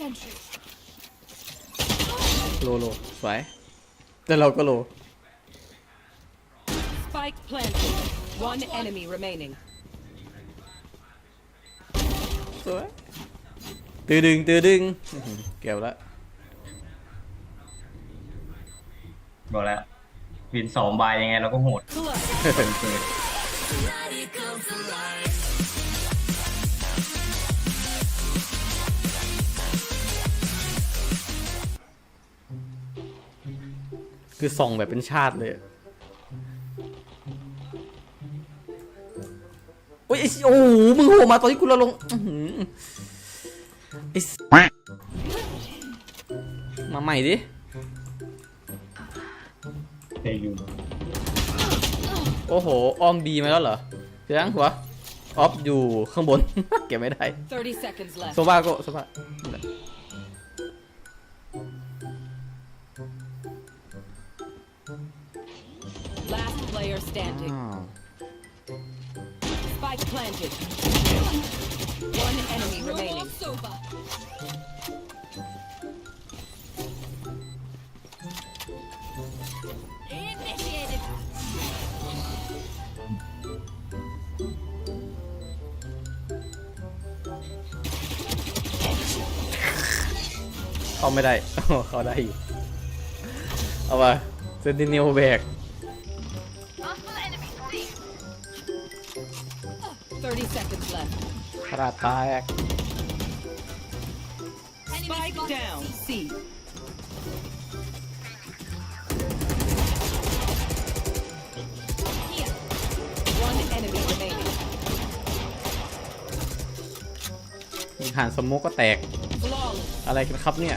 Sentry. โลโลสวยแต่เราก็โล Spike planted. One enemy remaining. สวยตือดึงตือดึงอื้อหือเกี่ยวแล้วบอกแล้ววินสองใบยังไงเราก็โหด Clutch. เกินเกิน คือส่องแบบเป็นชาติเลยอะโอ้ยไอ้โอ้โหมึงโผล่มาตอนที่กูเราลงอื้อหือไอ้สมาใหม่ดิเตยอยู่โอ้โห อ้อมบีมาแล้วเหรอเสียงหัวออฟอยู่ข้างบน เก็บไม่ได้30 seconds left. โซบ้าก็โซบ้า planted. One enemy No more remaining. soba. Initiated. เข้าไม่ได้เข้า 30 seconds left. ขนาดตายอะ Enemy Spike spotted. down. C. Here. One enemy remaining. ยิงหานสโมกก็แตก Flawless. อะไรกันครับเนี่ย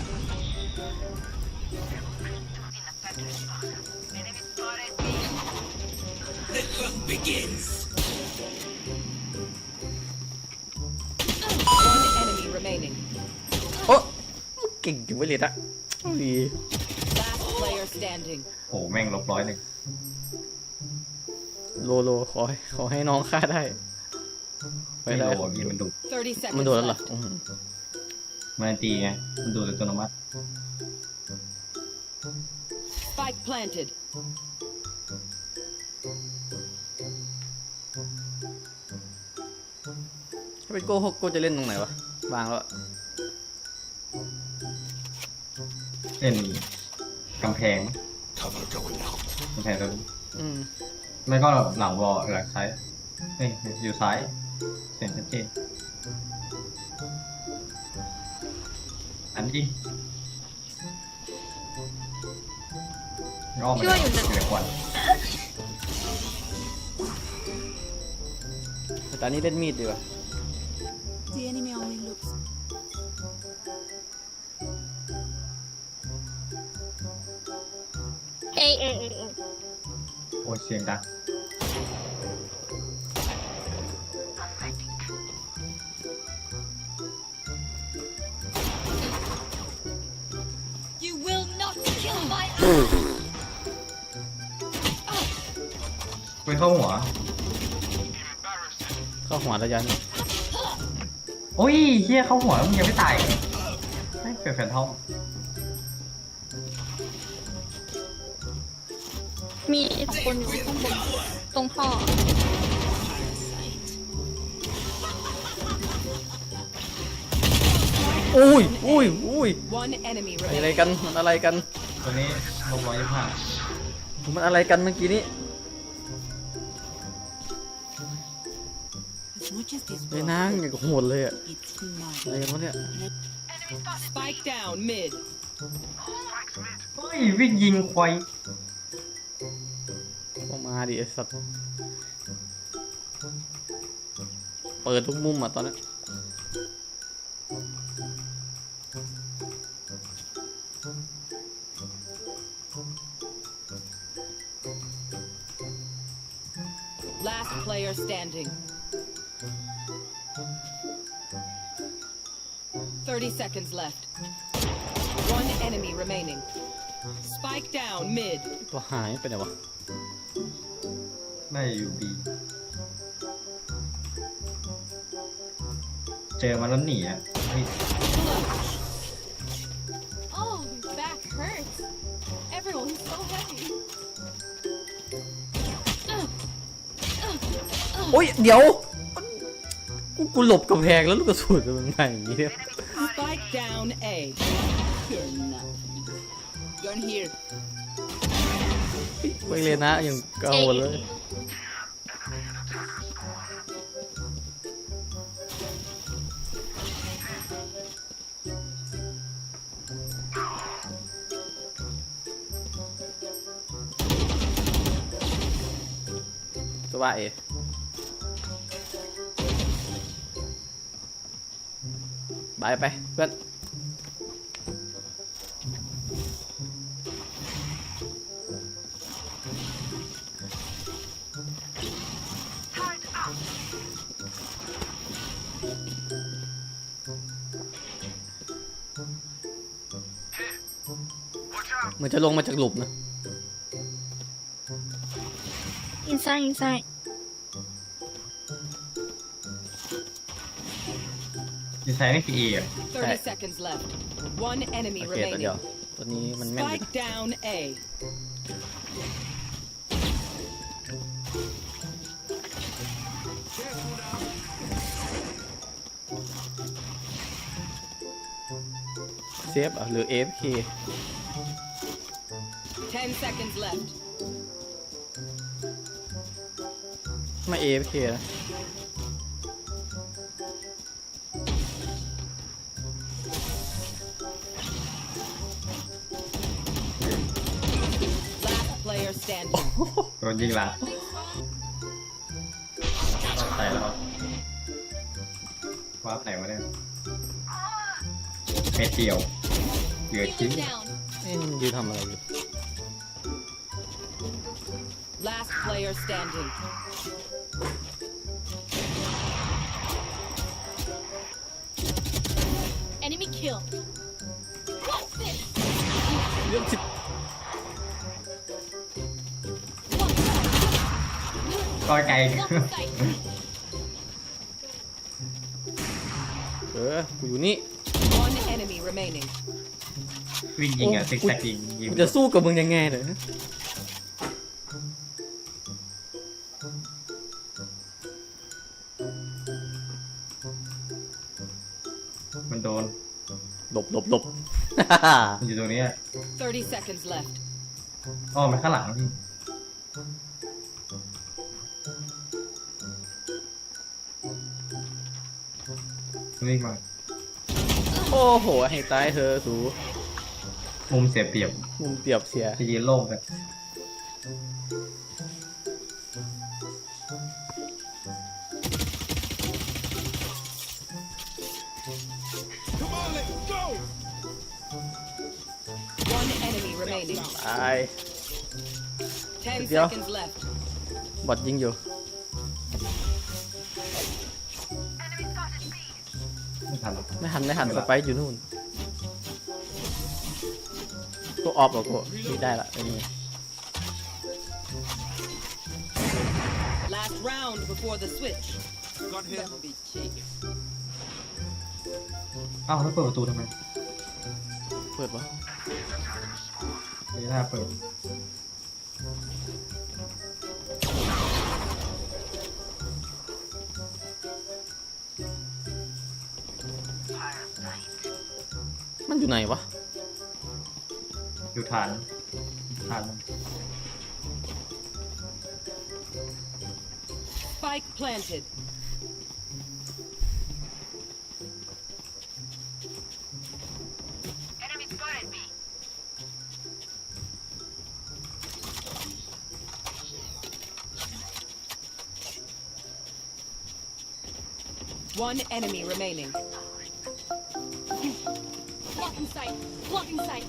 One เก่งจังเว้ยเลยอะดี Last player standing. โอ้โหแม่งลบร้อยหนึ่งโลโลขอให้ขอให้น้องฆ่าได้ไปไม่ได้โดนพี่มันดุ30 seconds มันโดนแล้วเหรอ left. อื้อหือมันตีไงมันดูอัตโนมัติ Spike planted. ถ้าเป็นโก้โก้จะเล่นตรงไหนวะวางแล้วอะ เล่นกำแพงกำแพงตัวนี้อืมไม่ก็หลังวอลหลังซ้ายเอ้ยอยู่ซ้ายเสียงชัดเจนอันนี้รอบมันจะเกิดควันแต่ตอนนี้เล่นมีดดีกว่า โอ้ยเสียงดัง You will not kill my ไปเข้าหัว เข้าหัวระยะนี้โอ้ยเฮียเข้าหัวแล้วมึงยังไม่ตายอีกไม่เป็นแฟนทอม มีคนอยู่ข้างบนตรงท่ออุ้ยอุ้ยอุ้ย One enemy อะไร remaining. กัน มันอะไรกัน ตัวนี้ลงร้อยยี่สิบห้ามันอะไรกันเมื่อกี้นี้ As much as this ไอ้นางอย่างกับโหดเลยอะ it's mine. อะไรกันวะเนี่ย Spike down mid. เฮ้ย วิ่งยิงควายก็ มาดิไอ้สัตว์เปิดทุกมุมอ่ะตอนนี้ Last player standing. 30 seconds left. One enemy remaining. Spike down mid. ตัวหายไปไหนวะ น่าจะอยู่บีเจอมันแล้วหนีอะโอ้ยเดี๋ยวกูหลบกำแพงแล้วลูกกระสุนจะเป็นไงอย่างนี้เนี่ย ไปเลยนะอยังกังวลเลย ตัวว่าเอไปไปเพื่อน มือนจะลงมาจากหลุมนะอินไซด์อินไซด์ดีไซน์นี่คือเออะ30 seconds left. One enemy โอเคตัวเดียว remaining. ตัวนี้มันแม่นอยู่ Spike down A. เซฟอะหรือ AFK 10 seconds left. ไม่ AFK นะ Last player standing. โดนยิงละใส่แล้วว้าใส่มาเนี่ยเม็ดเดียวเหลือ Keep ชิ้น them down. เอ๊ะมันยืนทำอะไรอยู่ player standing. Enemy kill. What's this? เรื่องสิ ก็ไกล Block sight. เออ กูอยู่นี่ One enemy remaining. วิ่งยิงอ่ะ โอ้ ซิกแซกยิงยิง กูจะสู้กับมึงยังไงเนี่ย มันโดน หลบหลบหลบ มันอยู่ตรงนี้อะ30 seconds left. อ้อมันข้างหลังพี่วิ่งมาโอ้โห ให้ตายเธอสูมุมเสียเปรียบมุมเปรียบเสีย จะยืนโล่งกันาย10 Yeah. seconds left. บอดยิงอยู่ไม่ทันหรอกไม่หันไม่หันสไปร์อยู่นู่นตัวออฟเหรอกูนี่ได้ละไอ้นี่ Last round before the switch. Got him. Don't be cheap. เอ้าแล้วเปิดประตูทำไม เปิดวะ ไม่น่าเปิดมันอยู่ไหนวะ อยู่ฐานฐาน Spike planted. One enemy remaining. Blocking sight. Blocking sight.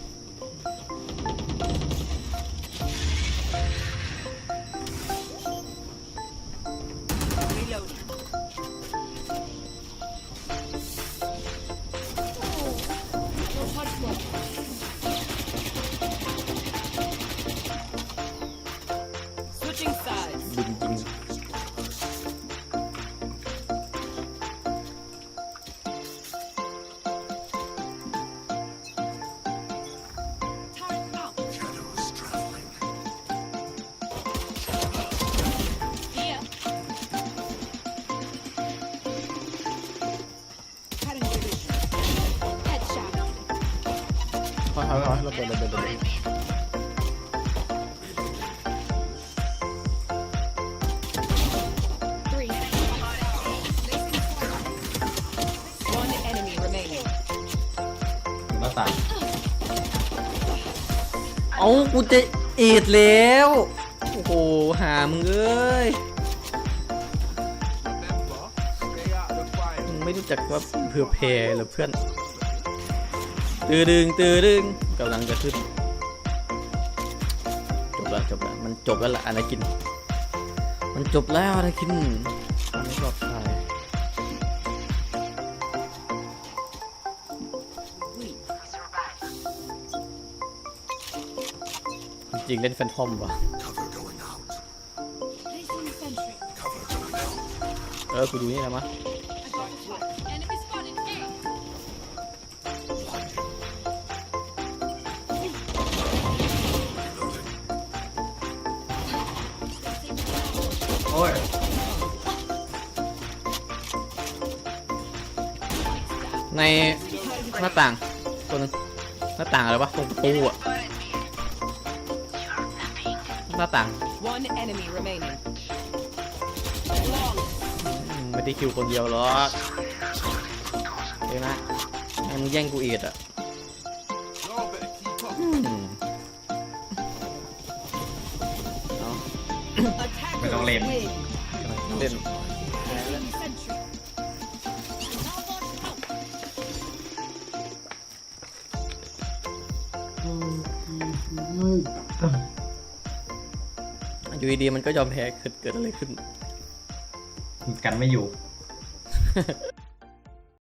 อยถอยถอยระเบิดระเบิดระเบิด Three. One enemy remaining. หน้าต่างเอากูจะเอ็ดแล้ว โอ้โห หามึงเอ้ยมึงไม่รู้จักว่าเพื่อเพเหรือเพื่อน ตือดึงตือดึง กำลังจะขึ้น จบแล้วจบแล้วมันจบแล้วล่ะอนาคิน มันจบแล้วอนาคินมันไม่ปลอดภัยจริงเล่นแฟนทอมวะเออกูดูนี่แหละมะ ในหน้าต่างตัวหนึงหน้าต่างอะไรวะตรงประตูอะหน้าต่าง One enemy remaining. อืมไม่ได้คิวคนเดียวหรอกเดี๋ยวนะแม่งมึงแย่งกูเอ็ดอะอืมเอาไม่ต้องเล่น Win. เล่น ดีๆมันก็ยอมแพ้เกิดเกิดอะไรขึ้น กันไม่อยู่